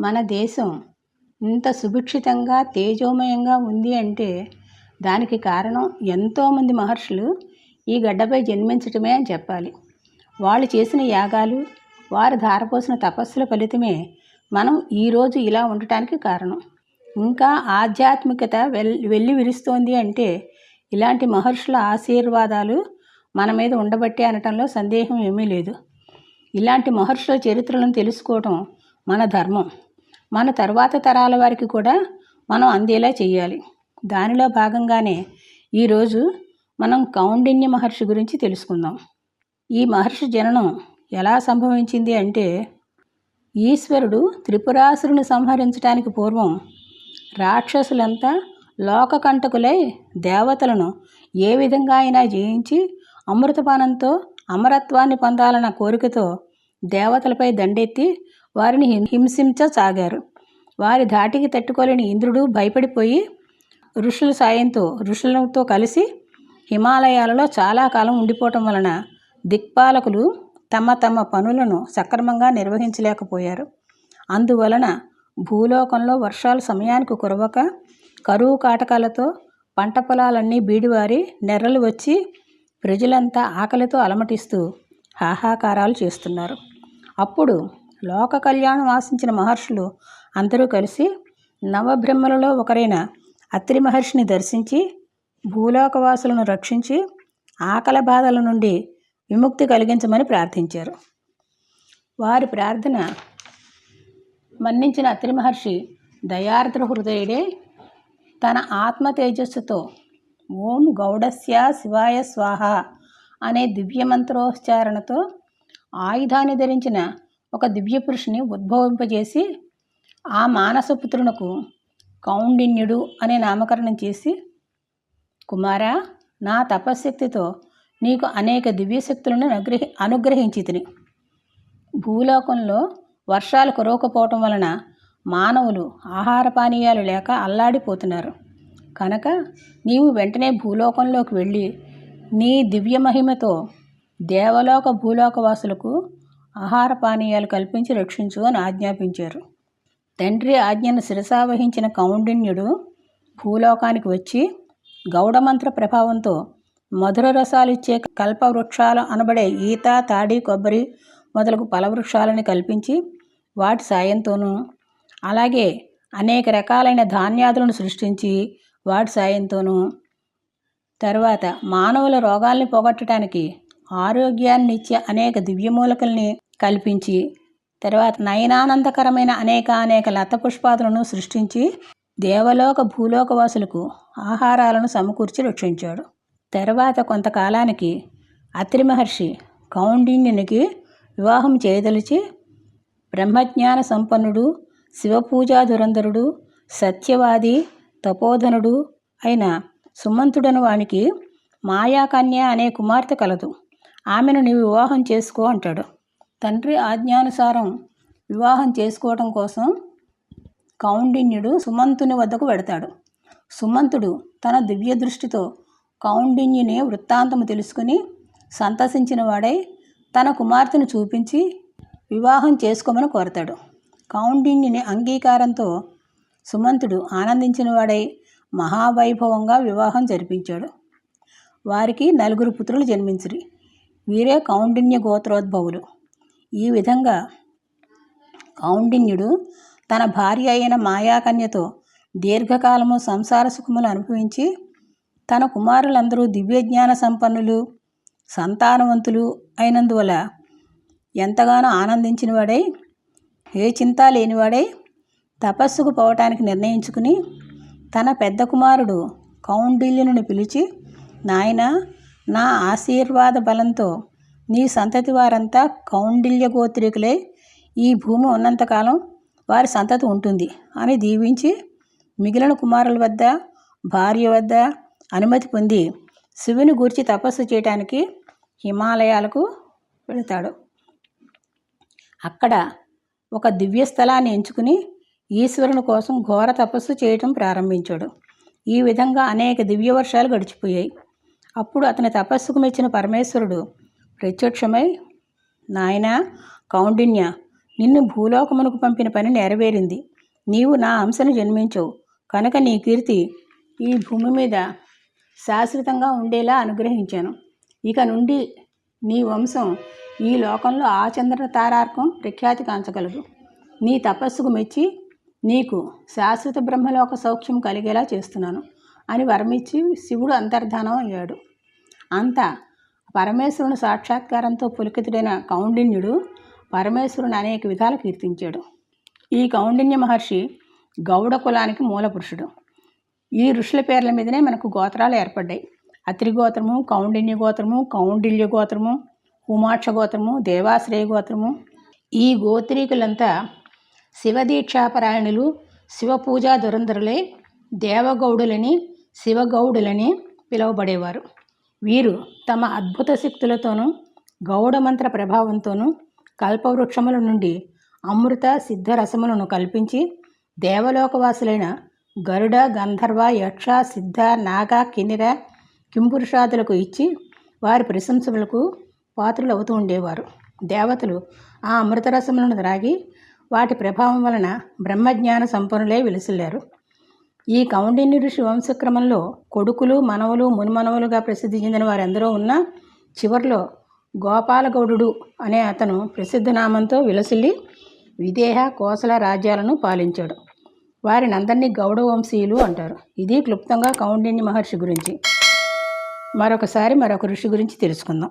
మన దేశం ఇంత సుభిక్షితంగా తేజోమయంగా ఉంది అంటే దానికి కారణం ఎంతోమంది మహర్షులు ఈ గడ్డపై జన్మించటమే అని చెప్పాలి. వాళ్ళు చేసిన యాగాలు వారు ధారపోసిన తపస్సుల ఫలితమే మనం ఈరోజు ఇలా ఉండటానికి కారణం. ఇంకా ఆధ్యాత్మికత వెల్ వెళ్ళి విరుస్తోంది అంటే ఇలాంటి మహర్షుల ఆశీర్వాదాలు మన మీద ఉండబట్టే అనటంలో సందేహం ఏమీ లేదు. ఇలాంటి మహర్షుల చరిత్రలను తెలుసుకోవటం మన ధర్మం. మన తర్వాత తరాల వారికి కూడా మనం అందేలా చేయాలి. దానిలో భాగంగానే ఈరోజు మనం కౌండిన్య మహర్షి గురించి తెలుసుకుందాం. ఈ మహర్షి జననం ఎలా సంభవించింది అంటే ఈశ్వరుడు త్రిపురాసురుని సంహరించడానికి పూర్వం రాక్షసులంతా లోకకంటకులై దేవతలను ఏ విధంగా అయినా జయించి అమృతపానంతో అమరత్వాన్ని పొందాలన్న కోరికతో దేవతలపై దండెత్తి వారిని హింసించసాగారు. వారి ధాటికి తట్టుకోలేని ఇంద్రుడు భయపడిపోయి ఋషుల సాయంతో ఋషులతో కలిసి హిమాలయాలలో చాలా కాలం ఉండిపోవటం వలన దిక్పాలకులు తమ తమ పనులను సక్రమంగా నిర్వహించలేకపోయారు. అందువలన భూలోకంలో వర్షాలు సమయానికి కురవక కరువు కాటకాలతో పంట పొలాలన్నీ బీడివారి నెర్రలు వచ్చి ప్రజలంతా ఆకలితో అలమటిస్తూ హాహాకారాలు చేస్తున్నారు. అప్పుడు లోక కళ్యాణం ఆశించిన మహర్షులు అందరూ కలిసి నవబ్రహ్మలలో ఒకరైన అత్రి మహర్షిని దర్శించి భూలోకవాసులను రక్షించి ఆకల బాధల నుండి విముక్తి కలిగించమని ప్రార్థించారు. వారి ప్రార్థన మన్నించిన అత్రి మహర్షి దయార్ద్ర హృదయుడే తన ఆత్మ తేజస్సుతో ఓం గౌడస్య శివాయ స్వాహ అనే దివ్యమంత్రోచ్చారణతో ఆయుధాన్ని ధరించిన ఒక దివ్య పురుషుని ఉద్భవింపజేసి ఆ మానసపుత్రునకు కౌండిన్యుడు అనే నామకరణం చేసి కుమారా నా తపశ్శక్తితో నీకు అనేక దివ్యశక్తులను అనుగ్రహి అనుగ్రహించి తిని భూలోకంలో వర్షాలు కురవకపోవటం వలన మానవులు ఆహార పానీయాలు లేక అల్లాడిపోతున్నారు. కనుక నీవు వెంటనే భూలోకంలోకి వెళ్ళి నీ దివ్య మహిమతో దేవలోక భూలోకవాసులకు ఆహార పానీయాలు కల్పించి రక్షించు అని ఆజ్ఞాపించారు. తండ్రి ఆజ్ఞను శిరసావహించిన కౌండిన్యుడు భూలోకానికి వచ్చి గౌడమంత్ర ప్రభావంతో మధుర రసాలు ఇచ్చే కల్పవృక్షాలు అనబడే ఈత తాడి కొబ్బరి మొదలగు ఫలవృక్షాలను కల్పించి వాటి సాయంతోనూ అలాగే అనేక రకాలైన ధాన్యాదులను సృష్టించి వాటి సాయంతోనూ తర్వాత మానవుల రోగాల్ని పోగొట్టడానికి ఆరోగ్యాన్ని ఇచ్చే అనేక దివ్యమూలకల్ని కల్పించి తర్వాత నయనానందకరమైన అనేక అనేక లత పుష్పాదులను సృష్టించి దేవలోక భూలోకవాసులకు ఆహారాలను సమకూర్చి రక్షించాడు. తర్వాత కొంతకాలానికి అత్రి మహర్షి కౌండిన్యునికి వివాహం చేయదలిచి బ్రహ్మజ్ఞాన సంపన్నుడు శివపూజా దురంధరుడు సత్యవాది తపోధనుడు అయిన సుమంతుడను వానికి మాయాకన్య అనే కుమార్తె కలదు. ఆమెను నీవు వివాహం చేసుకో అంటాడు. తండ్రి ఆజ్ఞానుసారం వివాహం చేసుకోవటం కోసం కౌండిన్యుడు సుమంతుని వద్దకు వెడతాడు. సుమంతుడు తన దివ్య దృష్టితో కౌండిన్యుని వృత్తాంతము తెలుసుకుని సంతసించిన వాడై తన కుమార్తెను చూపించి వివాహం చేసుకోమని కోరతాడు. కౌండిన్యుని అంగీకారంతో సుమంతుడు ఆనందించిన వాడై మహావైభవంగా వివాహం జరిపించాడు. వారికి నలుగురు పుత్రులు జన్మించిరి. వీరే కౌండిన్య గోత్రోద్భవులు. ఈ విధంగా కౌండిన్యుడు తన భార్య అయిన మాయాకన్యతో దీర్ఘకాలము సంసార సుఖములు అనుభవించి తన కుమారులందరూ దివ్యజ్ఞాన సంపన్నులు సంతానవంతులు అయినందువల్ల ఎంతగానో ఆనందించినవాడై ఏ చింత లేనివాడై తపస్సుకు పోవటానికి నిర్ణయించుకుని తన పెద్ద కుమారుడు కౌండిల్యుని పిలిచి నాయన నా ఆశీర్వాద బలంతో నీ సంతతి వారంతా కౌండిల్య గోత్రికులై ఈ భూమి ఉన్నంతకాలం వారి సంతతి ఉంటుంది అని దీవించి మిగిలిన కుమారుల వద్ద భార్య వద్ద అనుమతి పొంది శివుని గూర్చి తపస్సు చేయటానికి హిమాలయాలకు వెళతాడు. అక్కడ ఒక దివ్య స్థలాన్ని ఎంచుకుని ఈశ్వరుని కోసం ఘోర తపస్సు చేయటం ప్రారంభించాడు. ఈ విధంగా అనేక దివ్య వర్షాలు గడిచిపోయాయి. అప్పుడు అతని తపస్సుకు మెచ్చిన పరమేశ్వరుడు ప్రత్యక్షమై నాయన కౌండిన్య నిన్ను భూలోకమునకు పంపిన పని నెరవేరింది. నీవు నా అంశను జన్మించవు కనుక నీ కీర్తి ఈ భూమి మీద శాశ్వతంగా ఉండేలా అనుగ్రహించాను. ఇక నుండి నీ వంశం ఈ లోకంలో ఆచంద్ర తారార్కం ప్రఖ్యాతి కాంచగలదు. నీ తపస్సుకు మెచ్చి నీకు శాశ్వత బ్రహ్మలోక సౌఖ్యం కలిగేలా చేస్తున్నాను. అని వరమిచ్చి శివుడు అంతర్ధానం అయ్యాడు. అంతా పరమేశ్వరుని సాక్షాత్కారంతో పులకితుడైన కౌండిన్యుడు పరమేశ్వరుని అనేక విధాలు కీర్తించాడు. ఈ కౌండిన్య మహర్షి గౌడ కులానికి మూలపురుషుడు ఈ ఋషుల పేర్ల మీదనే మనకు గోత్రాలు ఏర్పడ్డాయి. అత్రి గోత్రము కౌండిన్య గోత్రము కౌండిల్య గోత్రము ఉమాక్ష గోత్రము దేవాశ్రయ గోత్రము. ఈ గోత్రీకులంతా శివదీక్షాపరాయణులు శివపూజా దురంధరులే దేవగౌడులని శివగౌడులని పిలువబడేవారు. వీరు తమ అద్భుత శక్తులతోనూ గౌడమంత్ర ప్రభావంతోనూ కల్పవృక్షముల నుండి అమృత సిద్ధరసములను కల్పించి దేవలోకవాసులైన గరుడ గంధర్వ యక్ష సిద్ధ నాగ కినిర కింపురుషాదులకు ఇచ్చి వారి ప్రశంసలకు పాత్రలు అవుతూ ఉండేవారు. దేవతలు ఆ అమృతరసములను త్రాగి వాటి ప్రభావం వలన బ్రహ్మజ్ఞాన సంపన్నులే విలసిల్లారు. ఈ కౌండిన్య ఋషి వంశక్రమంలో కొడుకులు మనవలు మునిమనవలుగా ప్రసిద్ధి చెందిన వారెందరో ఉన్నా చివరిలో గోపాలగౌడు అనే అతను ప్రసిద్ధ నామంతో విలసిల్లి విదేహ కోసల రాజ్యాలను పాలించాడు. వారిని అందరినీ గౌడ వంశీయులు అంటారు. ఇది క్లుప్తంగా కౌండిన్య మహర్షి గురించి. మరొకసారి మరొక ఋషి గురించి తెలుసుకుందాం.